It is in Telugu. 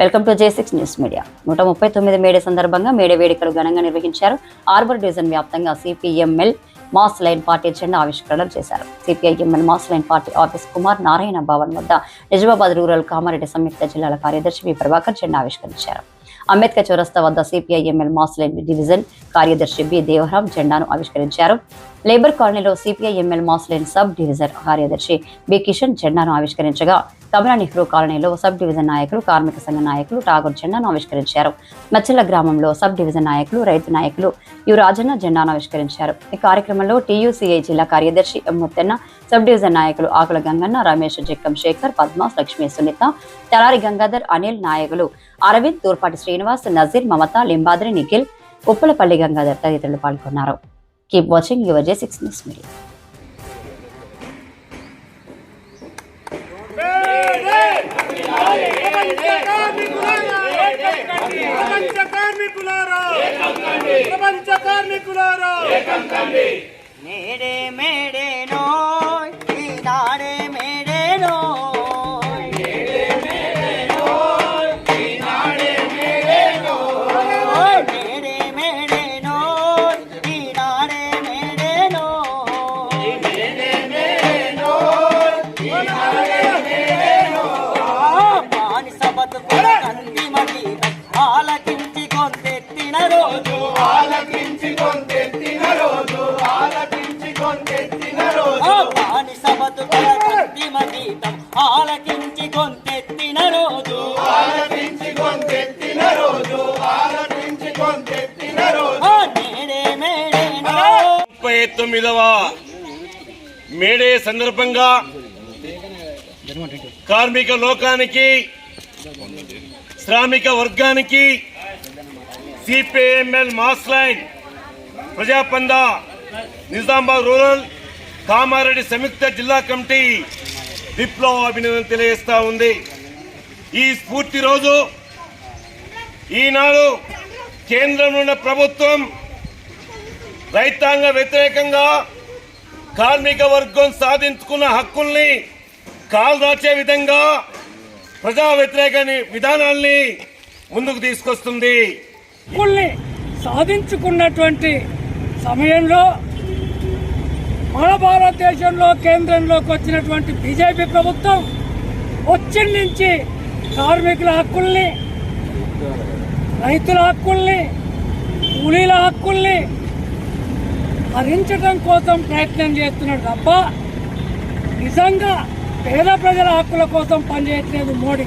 Welcome to J six news media. నూట ముప్పై తొమ్మిది మేడే సందర్భంగా మేడే వేడుకలు ఘనంగా నిర్వహించారు ఆర్బర్ డివిజన్ వ్యాప్తంగా సిపిఎంఎల్ మాస్ లైన్ పార్టీ జెండా ఆవిష్కరణ చేశారు. CPIML mass line party office Kumar Narayana Bhavan వద్ద నిజామాబాద్ రూరల్ కామారెడ్డి సంయుక్త జిల్లాల కార్యదర్శి వి ప్రభాకర్ జెండా ఆవిష్కరించారు. అంబేద్కర్ చౌరస్తా వద్ద సిపిఐఎంఎల్ మాస్ లైన్ డివిజన్ కార్యదర్శి బి దేవరాం జెండాను ఆవిష్కరించారు. లేబర్ కాలనీలో CPIML mass line sub division కార్యదర్శి బి కిషన్ జెండాను ఆవిష్కరించగా కమలా నెహ్రూ కాలనీలో సబ్ డివిజన్ నాయకులు కార్మిక సంఘ నాయకులు ఠాగూర్ జెండాను ఆవిష్కరించారు. మచ్చల గ్రామంలో సబ్ డివిజన్ నాయకులు రైతు నాయకులు యు రాజన్న జెండాను ఆవిష్కరించారు. ఈ కార్యక్రమంలో టీయూసీఐ జిల్లా కార్యదర్శి ఎం ముత్తెన్న సబ్ డివిజన్ నాయకులు ఆకుల గంగన్న రమేష్ జక్కం శేఖర్ పద్మ లక్ష్మీ సునీత తలారి గంగాధర్ అనిల్ నాయకులు అరవింద్ తూర్పాటి శ్రీనివాస్ నజీర్ మమత లింబాద్రి నిఖిల్ ఉప్పలపల్లి గంగాధర్ తదితరులు పాల్గొన్నారు. keep watching your J six news media ప్రపంచ కొంతెత్తిన రోజు బానిస బతుకుల కందిమ గీతం ఆలకించి కొంతెత్తిన రోజు. ఆ నేడే మేడేనో ముప్పై తొమ్మిదవ మేడే సందర్భంగా కార్మిక లోకానికి శ్రామిక వర్గానికి సిపిఎంఎల్ మాస్ లైన్ ప్రజాపంద నిజామాబాద్ రూరల్ కామారెడ్డి సంయుక్త జిల్లా కమిటీ విప్లవ అభినందన తెలియజేస్తా ఉంది. ఈ స్ఫూర్తి రోజు ఈనాడు కేంద్రంలో ఉన్న ప్రభుత్వం రైతాంగ వ్యతిరేకంగా కార్మిక వర్గం సాధించుకున్న హక్కుల్ని కాల్దాచే విధంగా ప్రజా వ్యతిరేక విధానాల్ని ముందుకు తీసుకొస్తుంది. హక్కుల్ని సాధించుకున్నటువంటి సమయంలో మన భారతదేశంలో కేంద్రంలోకి వచ్చినటువంటి బీజేపీ ప్రభుత్వం వచ్చిన నుంచి కార్మికుల హక్కుల్ని రైతుల హక్కుల్ని కూలీల హక్కుల్ని హరించడం కోసం ప్రయత్నం చేస్తున్నాడు తప్ప నిజంగా పేద ప్రజల హక్కుల కోసం పనిచేయట్లేదు మోడీ.